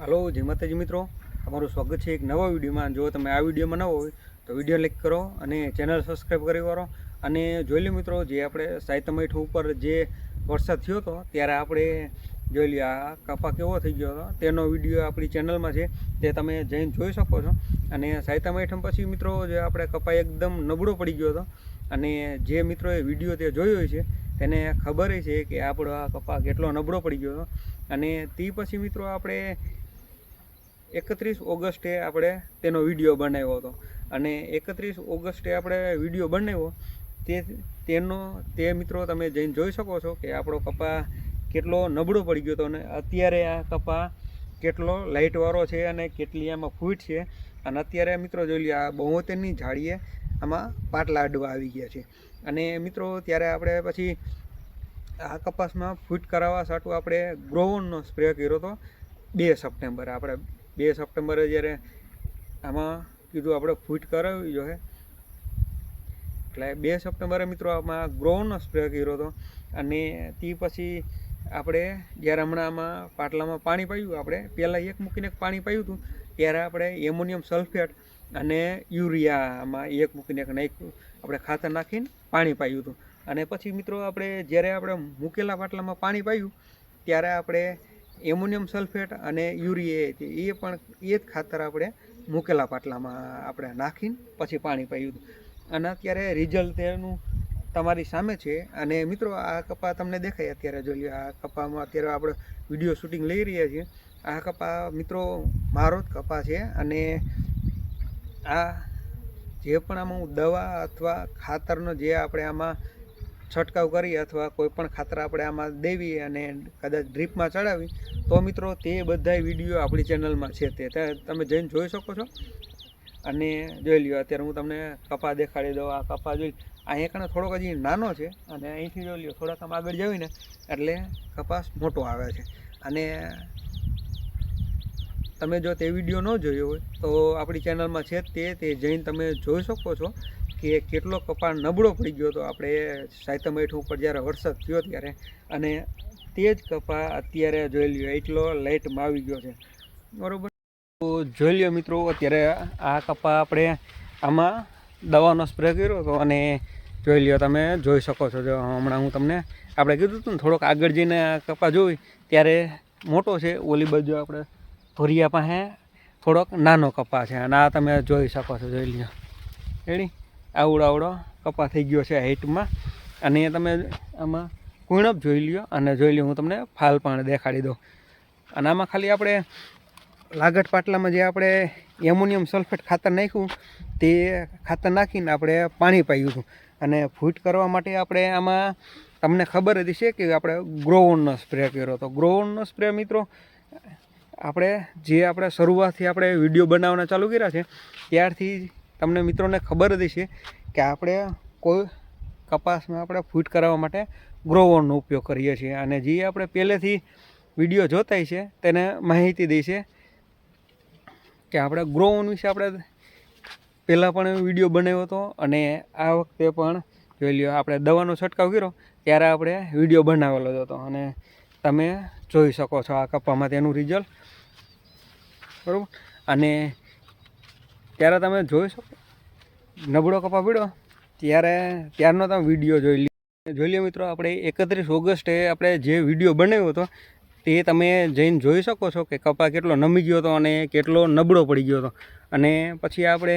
હાલો, જય માતાજી મિત્રો. તમારું સ્વાગત છે એક નવા વિડીયોમાં. જો તમે આ વિડીયોમાં નવો હોય, તો વીડિયો લાઈક કરો અને ચેનલ સબસ્ક્રાઈબ કરી કરો અને જોઈ લો મિત્રો, જે આપણે સાયતમૈઠ ઉપર જે વરસાદ થયો હતો, ત્યારે આપણે જોઈ લ્યો આ કપા કેવો થઈ ગયો હતો, તેનો વીડિયો આપણી ચેનલમાં છે, તે તમે જઈને જોઈ શકો છો. અને સાયતમૈઠમ પછી મિત્રો, જે આપણે કપા એકદમ નબળો પડી ગયો હતો. અને જે મિત્રોએ વીડિયો તે જોયો છે, તેને ખબર છે કે આપણો આ કપા કેટલો નબળો પડી ગયો હતો. અને તે પછી મિત્રો, આપણે એકત્રીસ ઓગસ્ટે આપણે તેનો વીડિયો બનાવ્યો હતો. અને એકત્રીસ ઓગસ્ટે આપણે વીડિયો બનાવ્યો, તે તેનો, તે મિત્રો તમે જઈને જોઈ શકો છો કે આપણો કપા કેટલો નબળો પડી ગયો હતો અને અત્યારે આ કપા કેટલો લાઇટવાળો છે અને કેટલી આમાં ફૂટ છે. અને અત્યારે મિત્રો જોઈ લો આ બહોતેરની જાળીએ આમાં પાટલા અડવા આવી ગયા છે. અને મિત્રો ત્યારે આપણે પછી આ કપાસમાં ફૂટ કરાવવા સાટું આપણે ગ્રોવનનો સ્પ્રે કર્યો હતો બે સપ્ટેમ્બરે. આપણે બે સપ્ટેમ્બરે જ્યારે આમાં કીધું આપણે ફૂટ કરાવવી જોઈએ. એટલે બે સપ્ટેમ્બરે મિત્રો આમાં ગ્રોનો સ્પ્રે કર્યો હતો. અને તે પછી આપણે જ્યારે હમણાં આમાં પાટલામાં પાણી પાયું, આપણે પહેલાં એક મૂકીને પાણી પાયું હતું, ત્યારે આપણે એમોનિયમ સલ્ફેટ અને યુરિયામાં એક મૂકીને એક નાખ્યું આપણે ખાતર નાખીને પાણી પાયું હતું. અને પછી મિત્રો આપણે જ્યારે આપણે મૂકેલા પાટલામાં પાણી પાયું, ત્યારે આપણે એમોનિયમ સલ્ફેટ અને યુરિયા એ પણ એ જ ખાતર આપણે મૂકેલા પાટલામાં આપણે નાખીને પછી પાણી પાયું અને અત્યારે રિઝલ્ટ એનું તમારી સામે છે. અને મિત્રો, આ કપા તમને દેખાય અત્યારે. જોઈ લો આ કપામાં અત્યારે આપણે વીડિયો શૂટિંગ લઈ રહ્યા છીએ. આ કપા મિત્રો, મારો જ કપા છે. અને આ જે પણ આમાં હું દવા અથવા ખાતરનો જે આપણે આમાં છંટકાવ કરી અથવા કોઈ પણ ખાતર આપણે આમાં દેવી અને કદાચ ડ્રીપમાં ચડાવી, તો મિત્રો તે બધાય વીડિયો આપણી ચેનલમાં છે તે. તે તમે જઈને જોઈ શકો છો. અને જોઈ લ્યો, અત્યારે હું તમને કપા દેખાડી દઉં, આ કપા જોઈ અહીંયા કણે થોડોક હજી નાનો છે અને અહીંથી જોઈ લ્યો, થોડાક આમ આગળ જવીને એટલે કપાસ મોટો આવે છે. અને તમે જો તે વીડિયો ન જોયો હોય, તો આપણી ચેનલમાં છે તે તે જઈને તમે જોઈ શકો છો કે કેટલો કપા નબળો પડી ગયો હતો. આપણે સાયતમ હેઠ ઉપર જ્યારે વરસાદ થયો ત્યારે, અને તે જ કપા અત્યારે જોઈ લ્યો, એટલો લાઇટમાં આવી ગયો છે. બરાબર? તો જોઈ લ્યો મિત્રો, અત્યારે આ કપા આપણે આમાં દવાનો સ્પ્રે કર્યો હતો અને જોઈ લ્યો તમે, જોઈ શકો છો. જો હમણાં હું તમને આપણે કીધું હતું ને, થોડોક આગળ જઈને કપા જોઈ, ત્યારે મોટો છે, ઓલી બાજુ આપણે ધોરિયા પાસે થોડોક નાનો કપા છે. અને આ તમે જોઈ શકો છો, જોઈ લ્યો. એડી આવડો આવડો કપા થઈ ગયો છે હાઈટમાં. અને તમે આમાં કુણપ જોઈ લ્યો. અને જોઈ લ્યો, હું તમને ફાલ પણ દેખાડી દઉં. અને આમાં ખાલી આપણે લાગટ પાટલામાં જે આપણે એમોનિયમ સલ્ફેટ ખાતર નાખ્યું, તે ખાતર નાખીને આપણે પાણી પાયું હતું. અને ફૂટ કરવા માટે આપણે આમાં, તમને ખબર જ છે કે આપણે ગ્રોવનનો સ્પ્રે કર્યો હતો. ગ્રોવનનો સ્પ્રે મિત્રો આપણે જે આપણે શરૂઆતથી આપણે વીડિયો બનાવવાના ચાલુ કર્યા છે, ત્યારથી તમને મિત્રોને ખબર જ છે કે આપણે કોઈ કપાસમાં આપણે ફૂટ કરાવવા માટે ગ્રોવરનો ઉપયોગ કરીએ છીએ. અને જે આપણે પહેલેથી વીડિયો જોતાય છે, તેને માહિતી દઈ કે આપણે ગ્રોવન વિશે આપણે પહેલાં પણ વીડિયો બનાવ્યો હતો અને આ વખતે પણ જોઈ લ્યો, આપણે દવાનો છંટકાવ કર્યો, ત્યારે આપણે વીડિયો બનાવેલો હતો. અને તમે જોઈ શકો છો આ કપામાં તેનું રિઝલ્ટ બરાબર? અને ત્યારે તમે જોઈ શકો. નબળો કપા પીડો ત્યારે, ત્યારનો તમે વીડિયો જોઈ લો જોઈ લ્યો મિત્રો, આપણે એકત્રીસ ઓગસ્ટે આપણે જે વીડિયો બનાવ્યો હતો, તે તમે જઈને જોઈ શકો છો કે કપા કેટલો નમી ગયો હતો અને કેટલો નબળો પડી ગયો હતો. અને પછી આપણે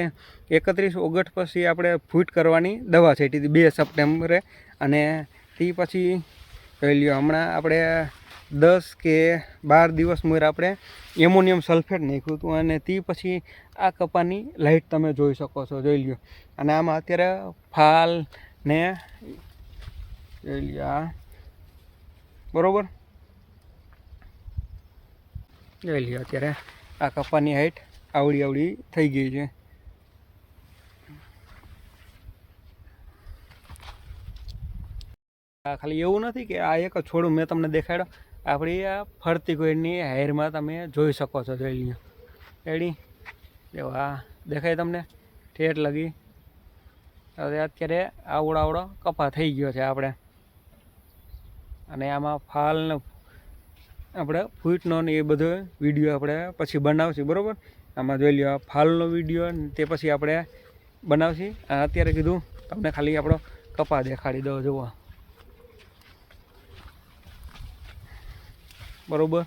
એકત્રીસ ઓગસ્ટ પછી આપણે ફૂટ કરવાની દવા છેટી હતી બે સપ્ટેમ્બરે. અને તે પછી જોઈ લ્યો, હમણાં આપણે દસ કે બાર દિવસ મોર આપણે એમોનિયમ સલ્ફેટ નાખ્યું હતું અને તે પછી આ કપાની લાઇટ તમે જોઈ શકો છો, જોઈ લ્યો. અને આમાં અત્યારે ફાલ ને જોઈ લ્યો આ. બરાબર? જોઈ લ્યો અત્યારે આ કપાની હાઈટ આવડી આવડી થઈ ગઈ છે. ખાલી એવું નથી કે આ એક છોડું મેં તમને દેખાડ્યો. આપણી આ ફરતી કોઈની હાયરમાં તમે જોઈ શકો છો જોઈ લ્યો. એવા દેખાય તમને? ઠેઠ લગી. હવે અત્યારે આવડો આવડો કપા થઈ ગયો છે આપણે. અને આમાં ફાલને આપણે ફૂટનો ને એ બધો વીડિયો આપણે પછી બનાવશું, બરાબર? આમાં જોઈ લ્યો ફાલનો વીડિયો તે પછી આપણે બનાવશું. અત્યારે કીધું, તમને ખાલી આપણો કપા દેખાડી દો જુઓ. બરોબર